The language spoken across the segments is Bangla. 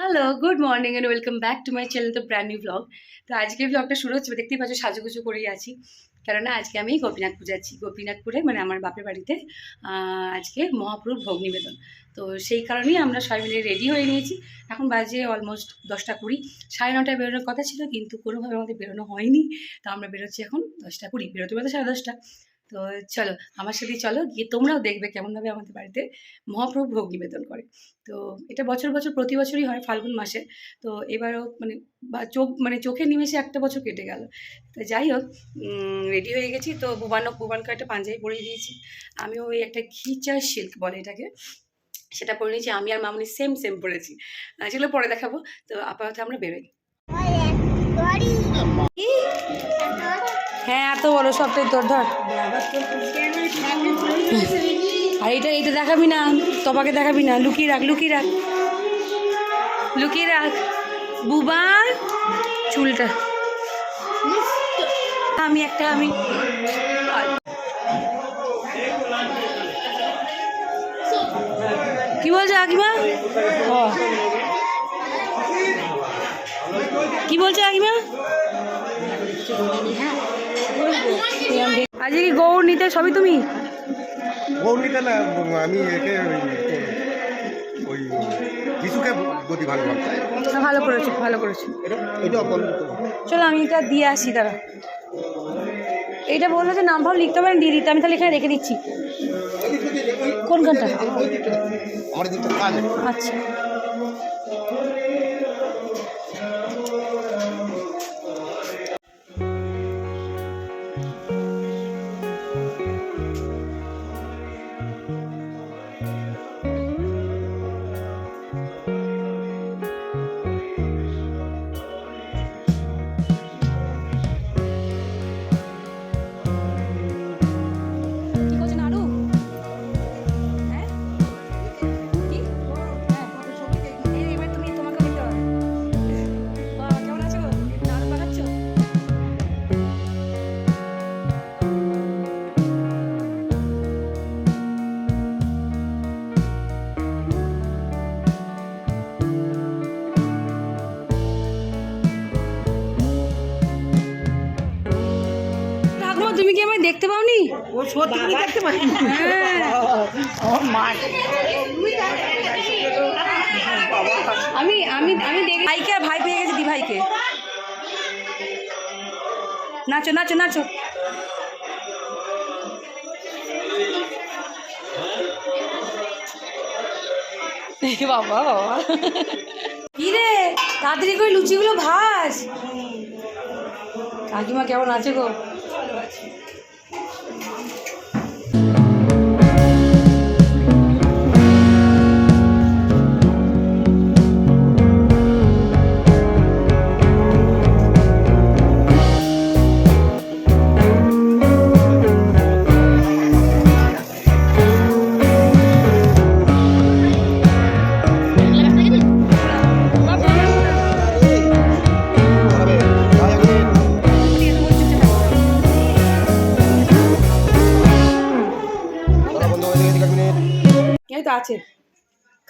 Hello good morning and welcome back to my channel the brand new blog তো আজকে ব্লগটা শুরু হচ্ছে, দেখতেই পাচ্ছ, সাজুগুজু করেই আছি। কেননা আজকে আমি গোপীনাথপুর যাচ্ছি গোপীনাথপুরে মানে আমার বাপের বাড়িতে আজকে মহাপ্রভুর ভোগ নিবেদন। তো সেই কারণেই আমরা সবাই মিলে রেডি হয়ে নিয়েছি। এখন বাজে অলমোস্ট দশটা কুড়ি। সাড়ে নটায় বেরোনোর কথা ছিল, কিন্তু কোনোভাবে আমাদের বেরোনো হয়নি। তো আমরা বেরোচ্ছি এখন দশটা কুড়ি। বেরোতে বেরোতে সাড়ে দশটা। তো চলো আমার সাথে চলো গিয়ে তোমরাও দেখবে কেমনভাবে আমাদের বাড়িতে মহাপ্রভু ভোগ নিবেদন করে। তো এটা বছর বছর প্রতি বছরই হয় ফাল্গুন মাসে। তো এবারও মানে বা চোখ মানে চোখে নিমেষে একটা বছর কেটে গেল। তো যাই হোক রেডি হয়ে গেছি। তো বুবানক বুবানকে একটা পাঞ্জাবি পরিয়ে দিয়েছি। আমি ওই একটা খিচা সিল্ক বলে এটাকে সেটা পরে নিয়েছি। আমি আর মামনি সেম সেম পরেছি। সেগুলো পরে দেখাবো। তো আপাতত আমরা বেরোই। হ্যাঁ এত বড় সবটাই তোর, ধর। আর এটা এটা দেখাবি না তপাকে দেখাবি না। লুকিয়ে রাখ লুকিয়ে রাখ। লুকিয়ে রাখ। বুবা, চুলটা। আমি একটা, আমি কি বলছে akiba ও কি বলছে akiba আজকে কি গৌর নিতে সবই তুমি? গৌরীটা না আমি একে ওই যিশুকে গতি ভালো ভালো। করেছ ভালো করেছ। এটা এটা চলো আমি এটা দিয়ে আসি দাঁড়া এইটা বলল যে নাম ভাব লিখতে পারেন দিয়ে দিতে। আমি তাহলে এখানে রেখে দিচ্ছি। কোনখানটা। আচ্ছা। তুমি কি আমায় দেখতে পাওনি? ও সত্যি করে দেখতে পারি আমি আমি আমি দেখি ভাইকে আর ভাই পেয়ে গেছি দি ভাইকে নাচো নাচো। নাচো বাবা বাবা। কি রে? তাড়াতাড়ি করে লুচিগুলো ভাস কাকিমা কেমন আছে গো? দাঁড়া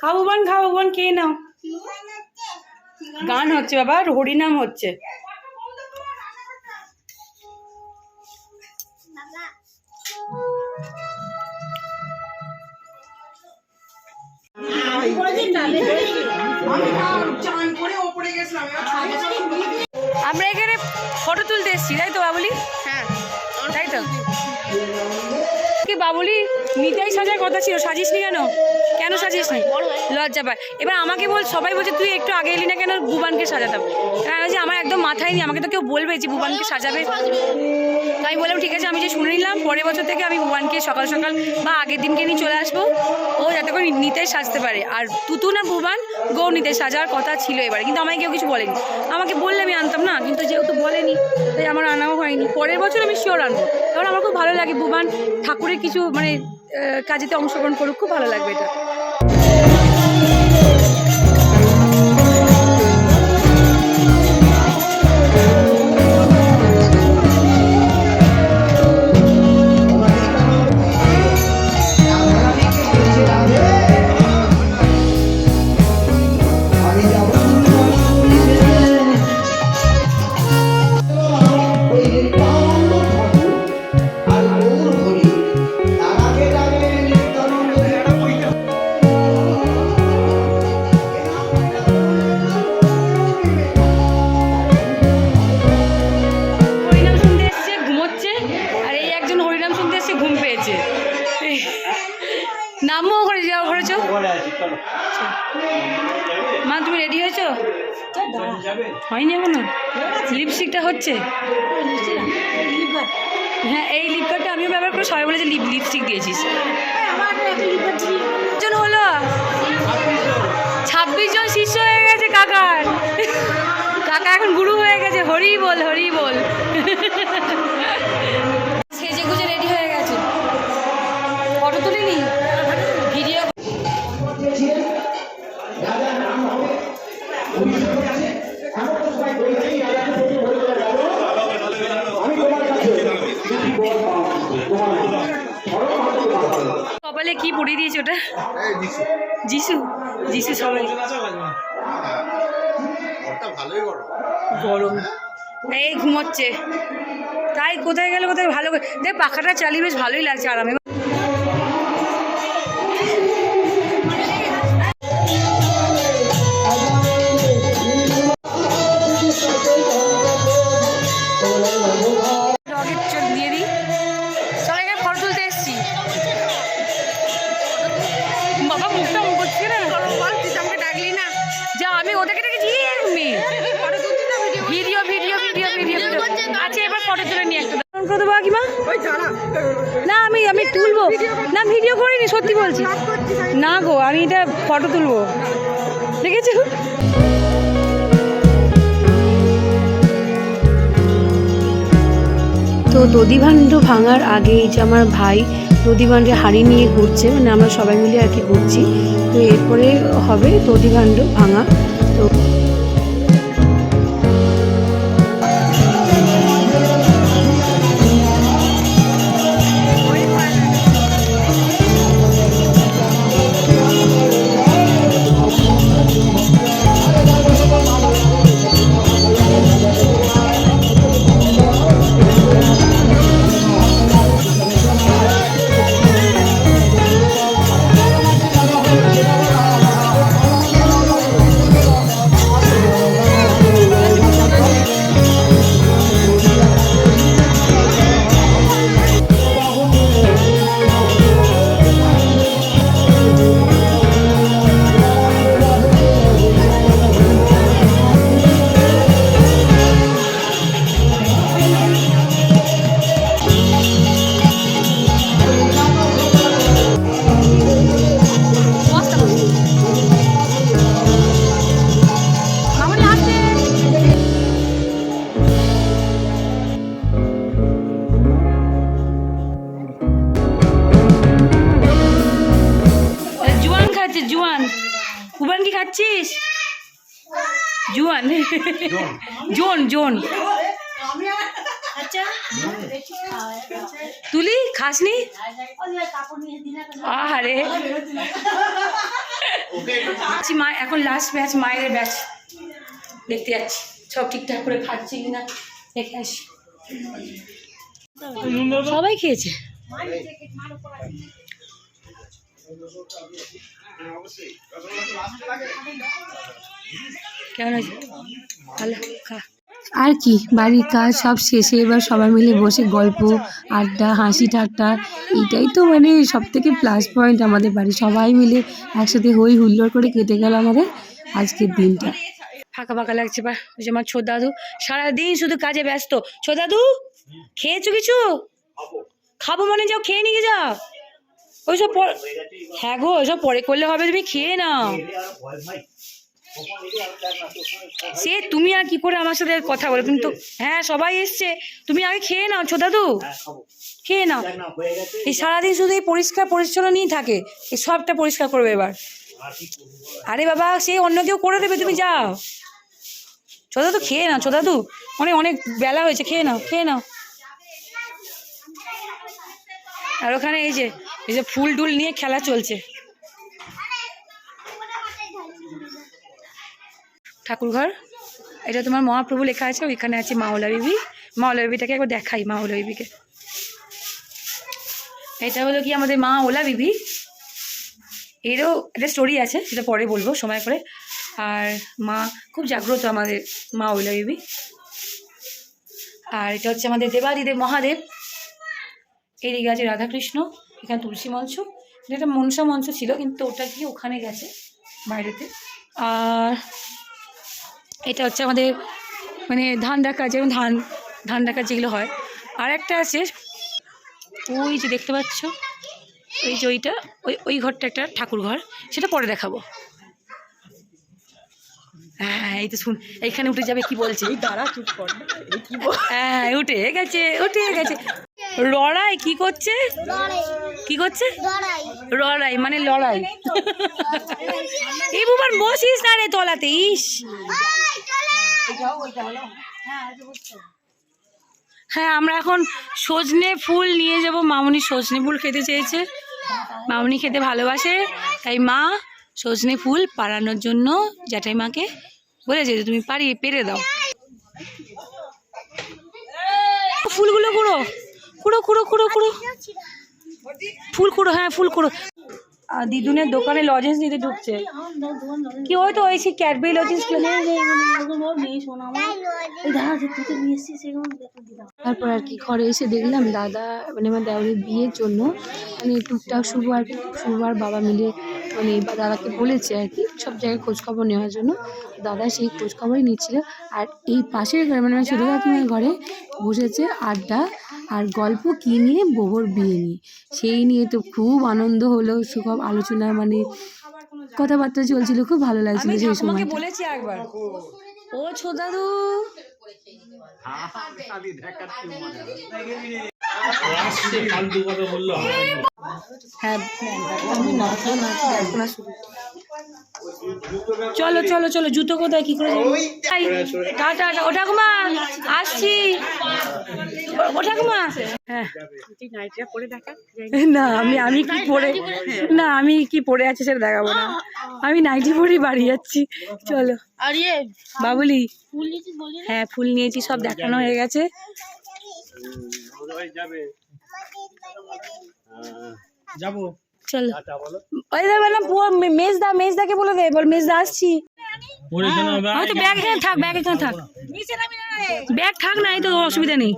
খাব বোন খাব বোন কে নাও। গান হচ্ছে বাবা হরিনাম হচ্ছে। আমরা এখানে ফটো তুলতে এসেছি, তাই তো বাবুলি? হ্যাঁ তাই তো? কি বাবুলি, নিতেই সাজার কথা ছিল সাজিস নি কেন? কেন সাজিস নি? লজ্জা পায়। এবার আমাকে বল, সবাই বলছে, তুই একটু আগে এলি না কেন? বুবানকে সাজাতাম। কারণ যে আমার একদম মাথায় নেই। আমাকে তো কেউ বলবে যে বুবানকে সাজাবে। তো আমি বললাম, ঠিক আছে, আমি যে শুনে নিলাম, পরের বছর থেকে আমি বুবানকে সকাল সকাল বা আগের দিনকে নিয়ে চলে আসব। ও যাতে করে নিতে সাজতে পারে। আর তুতুন আর বুবান গৌ নিতে সাজার কথা ছিল এবারে, কিন্তু আমাকে কেউ কিছু বলেনি। আমাকে বললে আমি আনতাম না, কিন্তু যেহেতু বলেনি, তাই আমার আনাও হয়নি। পরের বছর আমি শিওর আনব। কারণ আমার খুব ভালো লাগে বুবান ঠাকুরের কিছু মানে কাজেতে অংশগ্রহণ করুক, খুব ভালো লাগবে এটা। আমি যাব হচ্ছে? হ্যাঁ এই লিপকার্ডটা আমিও ব্যবহার করে সবাই বলে যে লিপ লিপস্টিক দিয়েছিস। জন হলো? ছাব্বিশ জন শিষ্য হয়ে গেছে কাকার। কাকা এখন গুরু হয়ে গেছে, হরি বল হরি বল। কি পড়ে দিয়েছে ওটা? যিশু। যিশু? সবাই। গরম। এই ঘুমোচ্ছে। তাই কোথায় গেলে কোথায় ভালো দেখ পাখাটা চালিয়ে বেশ ভালোই লাগছে আরামে। আমি তুলবো? না ভিডিও করিনি, সত্যি বলছি। না গো, আমি এটা ফটো তুলবো। দেখেছ? তো দধিভাণ্ড ভাঙার আগে এই যে আমার ভাই দধিভাণ্ডে হাঁড়ি নিয়ে ঘুরছে মানে আমরা সবাই মিলে আর কি ঘুরছি, তো এরপরে হবে দধিভাণ্ড ভাঙা। তো জোন জোন তুলি খাসনি? আরে আছি মা এখন লাস্ট ব্যাচ মায়ের ব্যাচ দেখতে যাচ্ছি। সব ঠিকঠাক করে খাচ্ছে কিনা দেখে আসি। সবাই খেয়েছে? কেমন আছে ভালো খা। আর কি, বাড়ির কাজ সব শেষে এবার সবাই মিলে বসে গল্প, আড্ডা, হাসি ঠাট্টা, এইটাই তো মানে সব থেকে প্লাস পয়েন্ট আমাদের বাড়ি সবাই মিলে একসাথে হই হুল্লোড় করে কেটে গেল আমাদের আজকের দিনটা। ফাঁকা ফাঁকা লাগছে বা ওই যে আমার ছোট দাদু, সারাদিন শুধু কাজে ব্যস্ত। ছোট দাদু, খেয়েছো কিছু? খাব মানে যাও, খেয়ে নিয়ে যাও। ওইসব হ্যাঁ গো, ওইসব পরে করলে হবে, তুমি খেয়ে নাও। সে তুমি আর কি করে আমার সাথে কথা বলে? তুমি তো হ্যাঁ সবাই এসছে। তুমি আগে খেয়ে নাও ছো দাদু। খেয়ে নাও। এই সারাদিন শুধু এই পরিষ্কার পরিচ্ছন্ন নিয়েই থাকে। এই সবটা পরিষ্কার করবে এবার। আরে বাবা সে অন্য কেউ করে দেবে তুমি যাও। ছো দাদু খেয়ে নাও ছো দাদু। অনেক অনেক বেলা হয়েছে খেয়ে নাও খেয়ে নাও। আর ওখানে এই যে এই যে ফুল টুল নিয়ে খেলা চলছে। ঠাকুরঘর। এটা তোমার মহাপ্রভু লেখা আছে, ওইখানে আছে মাওলা বিবি। মাওলা বিবিটাকে একবার দেখাই, মাওলা বিবিকে। এটা হলো কি আমাদের মা ওলা বিবি। এরও একটা স্টোরি আছে, সেটা পরে বলব, সময় করে। আর মা খুব জাগ্রত আমাদের মা ওলা বিবি। আর এটা হচ্ছে আমাদের দেবাদিদেব মহাদেব। এইদিকে আছে রাধাকৃষ্ণ, এখানে তুলসী মঞ্চ। এটা মনসা মঞ্চ ছিল, কিন্তু ওটা কি ওখানে গেছে বাইরেতে। আর এটা হচ্ছে আমাদের মানে ধান রাখা যেমন ধান ধান রাখা যেগুলো হয়। আর একটা আছে ওই যে দেখতে পাচ্ছ ওই যে ওইটা ওই ওই ঘরটা একটা ঠাকুর ঘর সেটা পরে দেখাবো। হ্যাঁ এই তো শুন এইখানে উঠে যাবে কি বলছে? দাঁড়া চুপ কর। হ্যাঁ উঠে গেছে উঠে গেছে। লড়াই, কি করছে? কি করছে? লড়াই মানে লড়াই। এই বুবার বসিস না রে তলাতে, ইস। হ্যাঁ আমরা এখন সজনে ফুল নিয়ে যাব। মামুনি সজনে ফুল খেতে চেয়েছে। মামুনি খেতে ভালোবাসে, তাই মা সজনে ফুল পাড়ানোর জন্য জ্যাঠাই মাকে বলেছে যে, তুমি পারি পেরে দাও। ফুলগুলো কুড়ো কুড়ো কুড়ো কুড়ো কুড়ো ফুল কুড়ো হ্যাঁ ফুল আর দিদুনের দোকানে লজেন্স নিতে ঢুকছে। কি ওই তো ওই সেই ক্যাডবেরি লজেন্স তারপর আর কি ঘরে এসে দেখলাম দাদা মানে আমার দেওয়ারের বিয়ের জন্য মানে টুকটাক শুভ আর শুভ আর বাবা মিলে মানে দাদাকে বলেছে আর কি সব জায়গায় খোঁজখবর নেওয়ার জন্য। দাদা সেই খোঁজখবরই নিচ্ছিল। আর এই পাশের ঘরে মানে ছোটো কাকিমার ঘরে বসেছে আড্ডা আর গল্প কী নিয়ে? বহর বিয়ে নিয়ে। সেই নিয়ে তো খুব আনন্দ হলো সুখব আলোচনা মানে কথাবার্তা চলছিল খুব ভালো লাগছিল সেই সময়। বলেছি একবার। ও ছোদাদু। চলো চলো চলো জুতো কোথায়? কি করে? টাটা ও ঠাকুমা আসছি। ও- ঠাকুমা। হ্যাঁ। না আমি আমি কি পরে না আমি কি পরে আছি সেটা দেখাবো না। আমি নাইটি পরেই বাড়ি যাচ্ছি। চলো। বাবুলি। হ্যাঁ ফুল নিয়েছি সব দেখানো হয়ে গেছে। যাব। চলো। ওই দা বললাম পুরো মেজদা মেজদাকে বলে দে বল মেজদা আসছি। হয়তো ব্যাগ? এখানে থাক ব্যাগ এখানে থাক। ব্যাগ থাক না এই তো অসুবিধা নেই।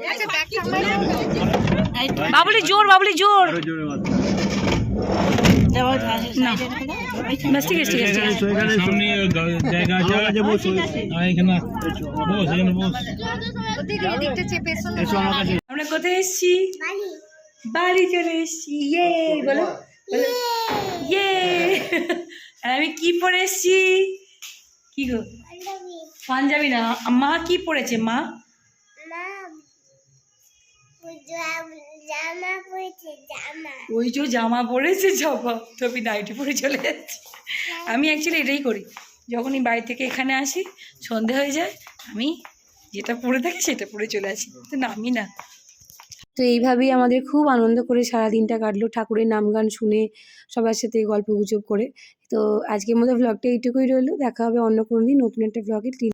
বাবুলি জোর বাবুলি জোর। না আছে ঠিক আছে ঠিক বস আমরা কোথায় এসেছি? বাড়ি। চলে এসেছি। ইয়ে বলো বলো। ইয়ে। আর আমি কি পরে এসেছি? কি গো? পাঞ্জাবি। না। মা কি পরেছে মা? ওই যে জামা পরেছে জামা টপি নাইটি পরে চলে যাচ্ছে। আমি অ্যাকচুয়ালি এটাই করি। যখনই বাড়ি থেকে এখানে আসি সন্ধে হয়ে যায় আমি যেটা পড়ে থাকি সেটা পরে চলে আসি। তো নামি না। তো এইভাবেই আমাদের খুব আনন্দ করে সারা দিনটা কাটলো। ঠাকুরের নাম গান শুনে সবার সাথে গল্প গুজব করে। তো আজকের মধ্যে ভ্লগটা এইটুকুই রইল। দেখা হবে অন্য কোনো দিন নতুন একটা ভ্লগে